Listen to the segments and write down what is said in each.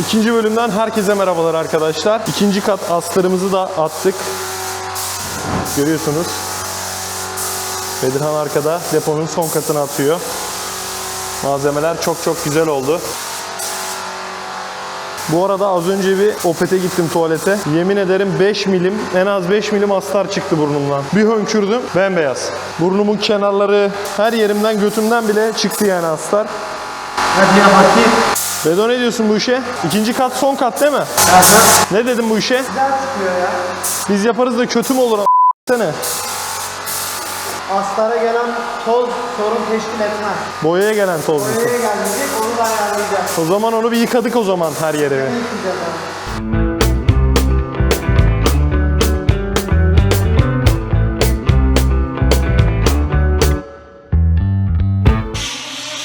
İkinci bölümden herkese merhabalar arkadaşlar. İkinci kat astarımızı da attık. Görüyorsunuz. Bedirhan arkada deponun son katını atıyor. Malzemeler çok çok güzel oldu. Bu arada az önce bir opete gittim tuvalete. Yemin ederim 5 milim, en az 5 milim astar çıktı burnumdan. Bir hönkürdüm, bembeyaz. Burnumun kenarları, her yerimden, götümden bile çıktı yani astar. Hadi ya bakayım. Bedo ne diyorsun bu işe? İkinci kat son kat değil mi? Ne dedim bu işe? Güzel çıkıyor ya. Biz yaparız da kötü mü olur a- sene? Aslara gelen toz sorun teşkil etmez. Boyaya gelen toz? Nereye gelmeyecek onu da ayarlayacağız. O zaman onu bir yıkadık o zaman her yeri. Yıkayacağız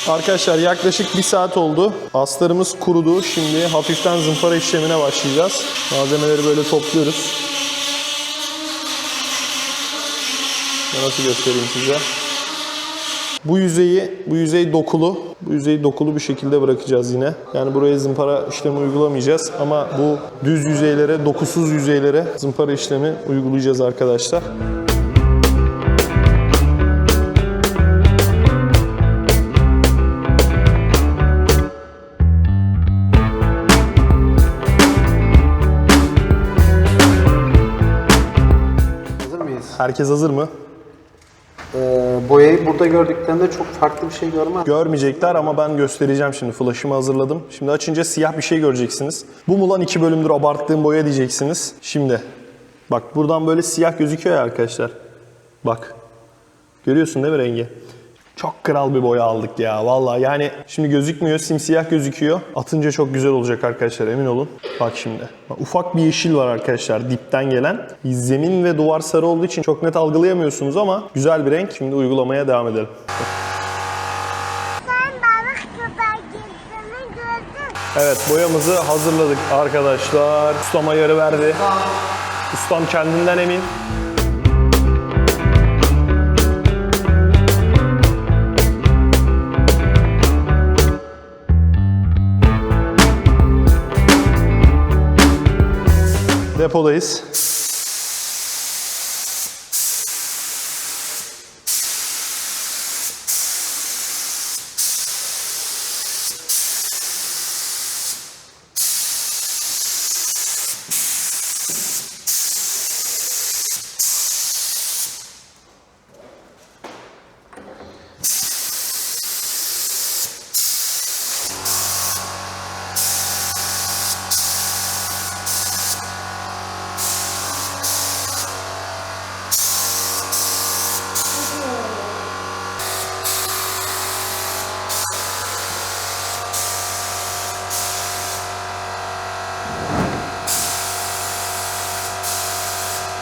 Arkadaşlar yaklaşık bir saat oldu. Astarımız kurudu. Şimdi hafiften zımpara işlemine başlayacağız. Malzemeleri böyle topluyoruz. Nasıl göstereyim size? Bu yüzeyi, bu yüzey dokulu. Bu yüzeyi dokulu bir şekilde bırakacağız yine. Yani buraya zımpara işlemi uygulamayacağız ama bu düz yüzeylere, dokusuz yüzeylere zımpara işlemi uygulayacağız arkadaşlar. Mıyız? Herkes hazır mı? Ee, boyayı burada gördüklerinde çok farklı bir şey görmez. Görmeyecekler ama ben göstereceğim şimdi. Flash'ımı hazırladım. Şimdi açınca siyah bir şey göreceksiniz. Bu mu lan iki bölümdür abarttığım boya diyeceksiniz. Şimdi bak buradan böyle siyah gözüküyor ya arkadaşlar. Bak. Görüyorsun değil mi rengi? Çok kral bir boya aldık ya vallahi yani şimdi gözükmüyor simsiyah gözüküyor. Atınca çok güzel olacak arkadaşlar emin olun. Bak şimdi. Bak, ufak bir yeşil var arkadaşlar dipten gelen. Zemin ve duvar sarı olduğu için çok net algılayamıyorsunuz ama güzel bir renk. Şimdi uygulamaya devam edelim. Evet boyamızı hazırladık arkadaşlar. Ustam ayarı verdi. Ustam kendinden emin. Depodayız.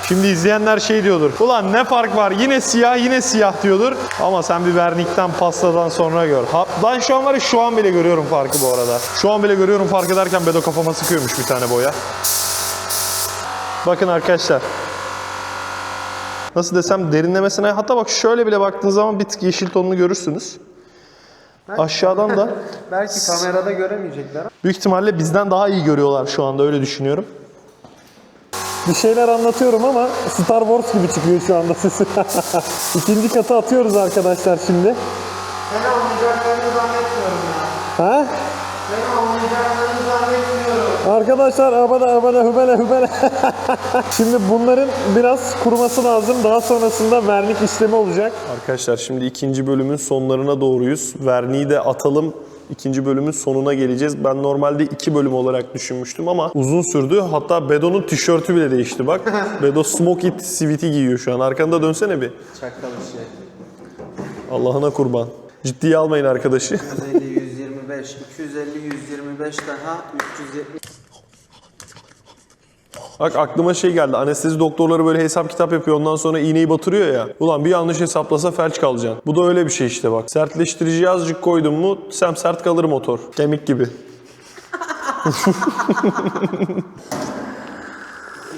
Şimdi izleyenler şey diyordur. Ulan ne fark var yine siyah yine siyah diyordur. Ama sen bir vernikten pastadan sonra gör. Ha, ben şu an var ya şu an bile görüyorum farkı bu arada. Şu an bile görüyorum fark ederken Bedo kafama sıkıyormuş bir tane boya. Bakın arkadaşlar. Nasıl desem derinlemesine hatta bak şöyle bile baktığınız zaman bir tık yeşil tonunu görürsünüz. Aşağıdan da Belki kamerada göremeyecekler. Büyük ihtimalle bizden daha iyi görüyorlar şu anda öyle düşünüyorum. Bir şeyler anlatıyorum ama Star Wars gibi çıkıyor şu anda sesi. İkinci katı atıyoruz arkadaşlar şimdi. Seni anlayacaklarını zannetmiyorum ya. Ha? Seni anlayacaklarını zannetmiyorum. Arkadaşlar abone abone hübele hübele. şimdi bunların biraz kuruması lazım. Daha sonrasında vernik işlemi olacak. Arkadaşlar şimdi ikinci bölümün sonlarına doğruyuz. Verniği de atalım. İkinci bölümün sonuna geleceğiz. Ben normalde iki bölüm olarak düşünmüştüm ama uzun sürdü. Hatta Bedo'nun tişörtü bile değişti bak. Bedo Smoke It Sweet'i giyiyor şu an. Arkanda dönsene bir. Çakal şey. Allah'ına kurban. Ciddiye almayın arkadaşı. 150, 125, 250, 125 daha 370. Bak aklıma şey geldi. Anestezi doktorları böyle hesap kitap yapıyor. Ondan sonra iğneyi batırıyor ya. Ulan bir yanlış hesaplasa felç kalacaksın. Bu da öyle bir şey işte bak. Sertleştiriciyi azıcık koydun mu sem sert kalır motor. Kemik gibi.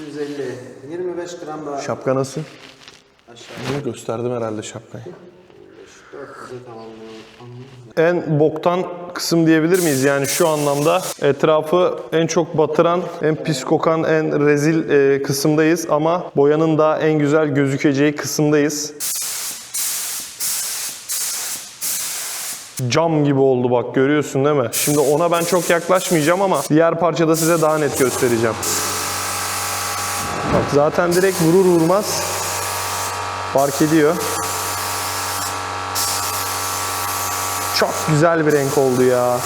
250, 25 gram daha Şapka nasıl? aşağı. Bunu gösterdim herhalde şapkayı. 4 en boktan kısım diyebilir miyiz? Yani şu anlamda etrafı en çok batıran, en pis kokan, en rezil e, kısımdayız ama boyanın da en güzel gözükeceği kısımdayız. Cam gibi oldu bak görüyorsun değil mi? Şimdi ona ben çok yaklaşmayacağım ama diğer parçada size daha net göstereceğim. Bak zaten direkt vurur vurmaz fark ediyor. Çok güzel bir renk oldu ya.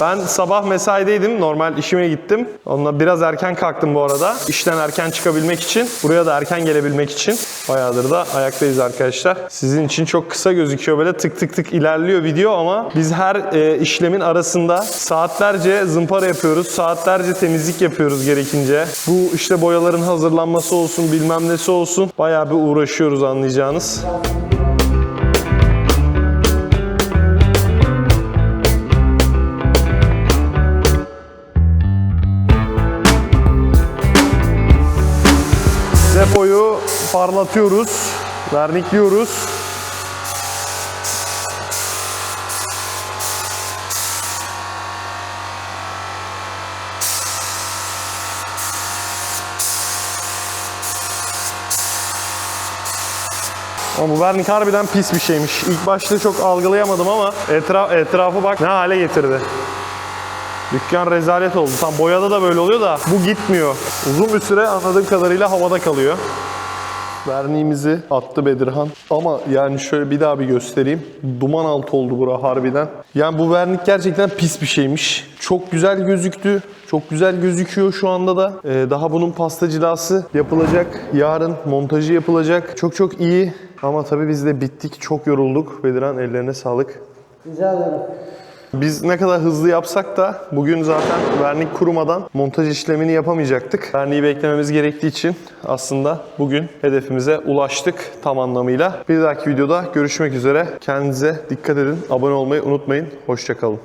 Ben sabah mesaideydim. Normal işime gittim. Onunla biraz erken kalktım bu arada. İşten erken çıkabilmek için. Buraya da erken gelebilmek için. Bayağıdır da ayaktayız arkadaşlar. Sizin için çok kısa gözüküyor. Böyle tık tık tık ilerliyor video ama biz her e, işlemin arasında saatlerce zımpara yapıyoruz. Saatlerce temizlik yapıyoruz gerekince. Bu işte boyaların hazırlanması olsun bilmem nesi olsun. Bayağı bir uğraşıyoruz anlayacağınız. Depoyu parlatıyoruz, vernikliyoruz. Ama bu vernik harbiden pis bir şeymiş. İlk başta çok algılayamadım ama etraf, etrafı bak ne hale getirdi. Dükkan rezalet oldu. Tam boyada da böyle oluyor da bu gitmiyor. Uzun bir süre anladığım kadarıyla havada kalıyor. Verniğimizi attı Bedirhan. Ama yani şöyle bir daha bir göstereyim. Duman altı oldu bura harbiden. Yani bu vernik gerçekten pis bir şeymiş. Çok güzel gözüktü. Çok güzel gözüküyor şu anda da. Ee, daha bunun pasta cilası yapılacak. Yarın montajı yapılacak. Çok çok iyi. Ama tabii biz de bittik. Çok yorulduk. Bedirhan ellerine sağlık. Rica ederim. Biz ne kadar hızlı yapsak da bugün zaten vernik kurumadan montaj işlemini yapamayacaktık. Verniği beklememiz gerektiği için aslında bugün hedefimize ulaştık tam anlamıyla. Bir dahaki videoda görüşmek üzere. Kendinize dikkat edin. Abone olmayı unutmayın. Hoşçakalın.